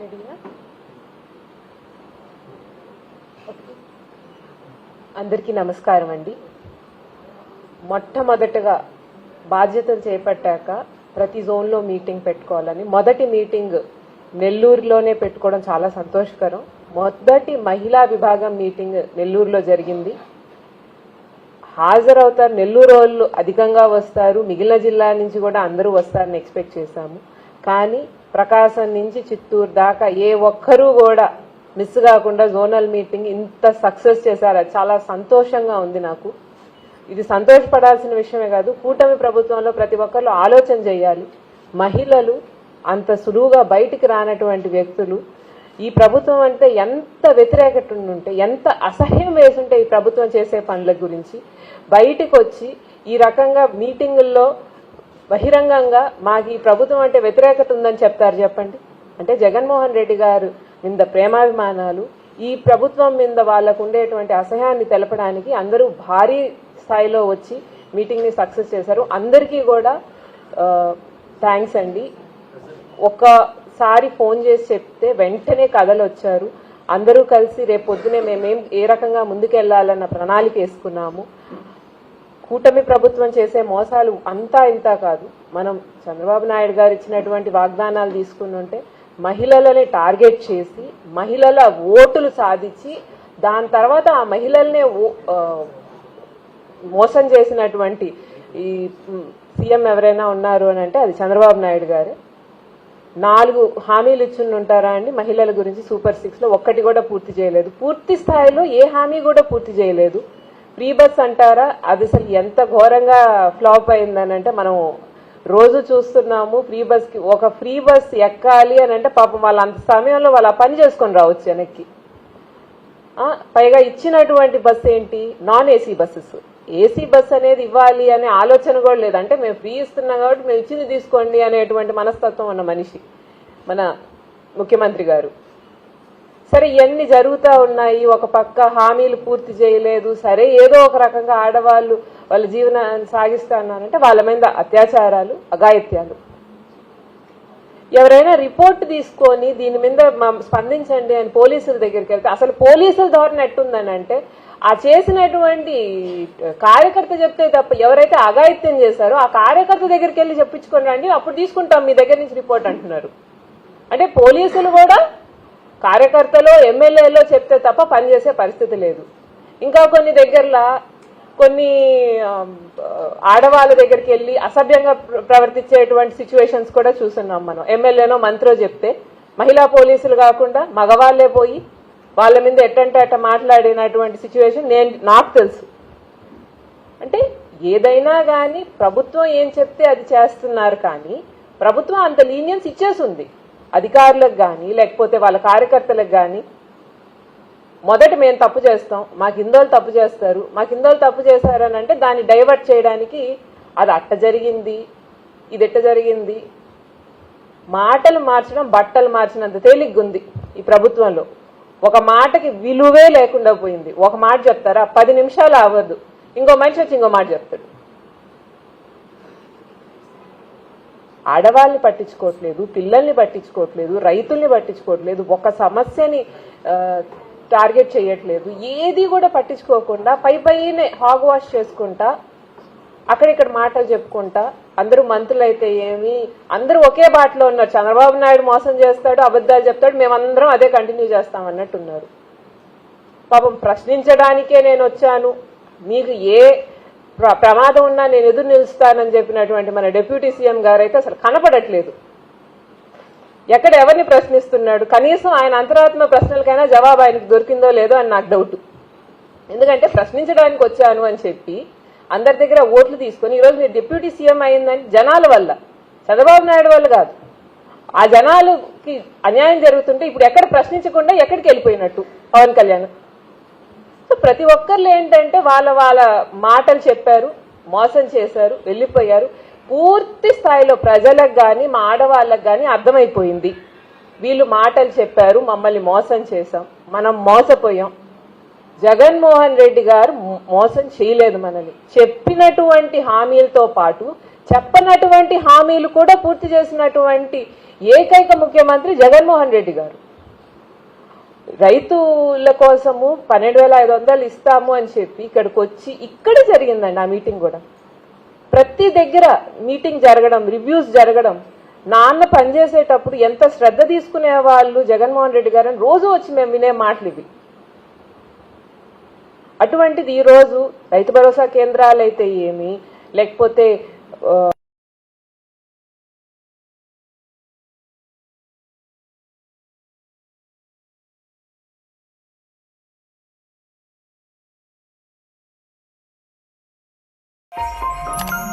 రెడీనా? అందరికీ నమస్కారం అండి. మొట్టమొదటగా బాధ్యతలు చేపట్టాక ప్రతి జోన్లో మీటింగ్ పెట్టుకోవాలని మొదటి మీటింగ్ నెల్లూరులోనే పెట్టుకోవడం చాలా సంతోషకరం. మొదటి మహిళా విభాగం మీటింగ్ నెల్లూరులో జరిగింది. హాజరవుతారు నెల్లూరు వాళ్ళు అధికంగా వస్తారు మిగిలిన జిల్లా నుంచి కూడా అందరూ వస్తారని ఎక్స్పెక్ట్ చేశాము. కానీ ప్రకాశం నుంచి చిత్తూరు దాకా ఏ ఒక్కరూ కూడా మిస్ కాకుండా జోనల్ మీటింగ్ ఇంత సక్సెస్ చేశారు. అది చాలా సంతోషంగా ఉంది నాకు. ఇది సంతోషపడాల్సిన విషయమే కాదు కూటమి ప్రభుత్వంలో ప్రతి ఒక్కరు ఆలోచన చేయాలి. మహిళలు అంత సులువుగా బయటికి రానటువంటి వ్యక్తులు ఈ ప్రభుత్వం అంటే ఎంత వ్యతిరేకత ఉంటే ఎంత అసహ్యం వేసుంటే ఈ ప్రభుత్వం చేసే పనుల గురించి బయటికి వచ్చి ఈ రకంగా మీటింగుల్లో బహిరంగంగా మాకు ఈ ప్రభుత్వం అంటే వ్యతిరేకత ఉందని చెప్తారు చెప్పండి. అంటే జగన్మోహన్ రెడ్డి గారు మీద ప్రేమాభిమానాలు ఈ ప్రభుత్వం మీద వాళ్ళకు ఉండేటువంటి అసహ్యాన్ని తెలపడానికి అందరూ భారీ స్థాయిలో వచ్చి మీటింగ్ని సక్సెస్ చేశారు. అందరికీ కూడా థ్యాంక్స్ అండి. ఒక్కసారి ఫోన్ చేసి చెప్తే వెంటనే కథలు వచ్చారు. అందరూ కలిసి రేపు పొద్దునే మేమేం ఏ రకంగా ముందుకెళ్ళాలన్న ప్రణాళిక వేసుకున్నాము. కూటమి ప్రభుత్వం చేసే మోసాలు అంతా ఇంత కాదు. మనం చంద్రబాబు నాయుడు గారు ఇచ్చినటువంటి వాగ్దానాలు తీసుకుని ఉంటే మహిళలని టార్గెట్ చేసి మహిళల ఓటులు సాధించి దాని తర్వాత ఆ మహిళల్నే ఓ- మోసం చేసినటువంటి ఈ సీఎం ఎవరైనా ఉన్నారు అని అంటే అది చంద్రబాబు నాయుడు గారు. నాలుగు హామీలు ఇచ్చి ఉంటారా అండి? మహిళల గురించి సూపర్ సిక్స్లో ఒక్కటి కూడా పూర్తి చేయలేదు. పూర్తి స్థాయిలో ఏ హామీ కూడా పూర్తి చేయలేదు. ఫ్రీ బస్ అంటారా? అది అసలు ఎంత ఘోరంగా ఫ్లాప్ అయిందని అంటే మనం రోజు చూస్తున్నాము ఫ్రీ బస్కి. ఒక ఫ్రీ బస్ ఎక్కాలి అని అంటే పాపం వాళ్ళ అంత సమయంలో వాళ్ళు పని చేసుకొని రావచ్చు వెనక్కి. పైగా ఇచ్చినటువంటి బస్ ఏంటి? Non AC buses. AC bus అనేది ఇవ్వాలి అనే ఆలోచన కూడా లేదు. అంటే మేము ఫ్రీ ఇస్తున్నాం కాబట్టి మేము ఇచ్చింది తీసుకోండి అనేటువంటి మనస్తత్వం ఉన్న మనిషి. మన ముఖ్యమంత్రి గారు. సరే ఇవన్నీ జరుగుతూ ఉన్నాయి? ఒక పక్క హామీలు పూర్తి చేయలేదు. సరే ఏదో ఒక రకంగా ఆడవాళ్ళు వాళ్ళ జీవనాన్ని సాగిస్తా ఉన్నారంటే వాళ్ళ మీద అత్యాచారాలు అఘాయిత్యాలు. ఎవరైనా రిపోర్ట్ తీసుకొని దీని మీద స్పందించండి అని పోలీసుల దగ్గరికి వెళ్తే అసలు పోలీసుల ధోరణి ఎట్టుందని అంటే ఆ చేసినటువంటి కార్యకర్త చెప్తే తప్ప ఎవరైతే అఘాయిత్యం చేశారో ఆ కార్యకర్త దగ్గరికి వెళ్ళి చెప్పించుకొని రండి అప్పుడు తీసుకుంటాం మీ దగ్గర నుంచి రిపోర్ట్ అంటున్నారు. అంటే పోలీసులు కూడా కార్యకర్తలో ఎమ్మెల్యేలో చెప్తే తప్ప పనిచేసే పరిస్థితి లేదు. ఇంకా కొన్ని దగ్గరలో కొన్ని ఆడవాళ్ళ దగ్గరికి వెళ్ళి అసభ్యంగా ప్రవర్తించేటువంటి సిచ్యువేషన్స్ కూడా చూస్తున్నాం మనం. ఎమ్మెల్యేనో మంత్రో చెప్తే మహిళా పోలీసులు కాకుండా మగవాళ్ళే పోయి వాళ్ళ మీద ఎట్టంటే అట్ట మాట్లాడినటువంటి సిచ్యువేషన్ నేను నాకు తెలుసు. అంటే ఏదైనా కానీ ప్రభుత్వం ఏం చెప్తే అది చేస్తున్నారు కానీ ప్రభుత్వం అంత లీనియన్స్ ఇచ్చేసింది అధికారులకు కానీ లేకపోతే వాళ్ళ కార్యకర్తలకు కానీ మొదట మేము తప్పు చేస్తాం మాకు ఇందోళ్ళు తప్పు చేస్తారు మాకు ఇందోళ్ళు తప్పు చేశారని అంటే దాన్ని డైవర్ట్ చేయడానికి అది అట్ట జరిగింది ఇది ఎట్ట జరిగింది. మాటలు మార్చడం బట్టలు మార్చినంత తేలిగ్గుంది ఈ ప్రభుత్వంలో. ఒక మాటకి విలువే లేకుండా పోయింది. ఒక మాట చెప్తారా? పది నిమిషాలు అవ్వదు ఇంకో మనిషి వచ్చి ఇంకో మాట చెప్తాడు. ఆడవాళ్ళని పట్టించుకోవట్లేదు పిల్లల్ని పట్టించుకోవట్లేదు రైతుల్ని పట్టించుకోవట్లేదు ఒక సమస్యని టార్గెట్ చేయట్లేదు. ఏది కూడా పట్టించుకోకుండా పై పైనే హాగ్ వాష్ చేసుకుంటా అక్కడిక్కడ మాటలు చెప్పుకుంటా అందరూ మంత్రులు అయితే ఏమి అందరూ ఒకే బాటలో ఉన్నారు. చంద్రబాబు నాయుడు మోసం చేస్తాడు అబద్ధాలు చెప్తాడు మేమందరం అదే కంటిన్యూ చేస్తాం అన్నట్టున్నారు. పాపం ప్రశ్నించడానికే నేను వచ్చాను. మీకు ఏ ప్రమాదం ఉన్నా నేను ఎదురు నిలుస్తానని చెప్పినటువంటి మన డిప్యూటీ సీఎం గారు అయితే అసలు కనపడట్లేదు. ఎక్కడ ఎవరిని ప్రశ్నిస్తున్నాడు? కనీసం ఆయన అంతరాత్మ ప్రశ్నలకైనా జవాబు ఆయనకు దొరికిందో లేదో అని నాకు డౌట్ ఎందుకంటే ప్రశ్నించడానికి వచ్చాను అని చెప్పి అందరి దగ్గర ఓట్లు తీసుకొని ఈరోజు మీరు డిప్యూటీ సీఎం అయిందని జనాల వల్ల చంద్రబాబు నాయుడు వల్ల కాదు. ఆ జనాలకి అన్యాయం జరుగుతుంటే ఇప్పుడు ఎక్కడ ప్రశ్నించకుండా ఎక్కడికి వెళ్ళిపోయినట్టు? పవన్ కళ్యాణ్. సో ప్రతి ఒక్కరు ఏంటంటే వాళ్ళ వాళ్ళ మాటలు చెప్పారు మోసం చేశారు వెళ్ళిపోయారు. పూర్తి స్థాయిలో ప్రజలకు కానీ మా ఆడవాళ్ళకు కానీ అర్థమైపోయింది. వీళ్ళు మాటలు చెప్పారు మమ్మల్ని మోసం చేశాం మనం మోసపోయాం. జగన్మోహన్ రెడ్డి గారు మోసం చేయలేదు మనల్ని. చెప్పినటువంటి హామీలతో పాటు చెప్పనటువంటి హామీలు కూడా పూర్తి చేసినటువంటి ఏకైక ముఖ్యమంత్రి జగన్మోహన్ రెడ్డి గారు. రైతుల కోసము పన్నెండు వేల ఐదు వందలు ఇస్తాము అని చెప్పి ఇక్కడికి వచ్చి ఇక్కడే జరిగిందండి ఆ మీటింగ్ కూడా. ప్రతి దగ్గర మీటింగ్ జరగడం రివ్యూస్ జరగడం నాన్న పనిచేసేటప్పుడు ఎంత శ్రద్ధ తీసుకునే వాళ్ళు జగన్మోహన్ రెడ్డి గారు అని రోజు వచ్చి మేము వినే మాటలు ఇవి. అటువంటిది ఈ రోజు రైతు భరోసా కేంద్రాలు అయితే ఏమి లేకపోతే ఆ,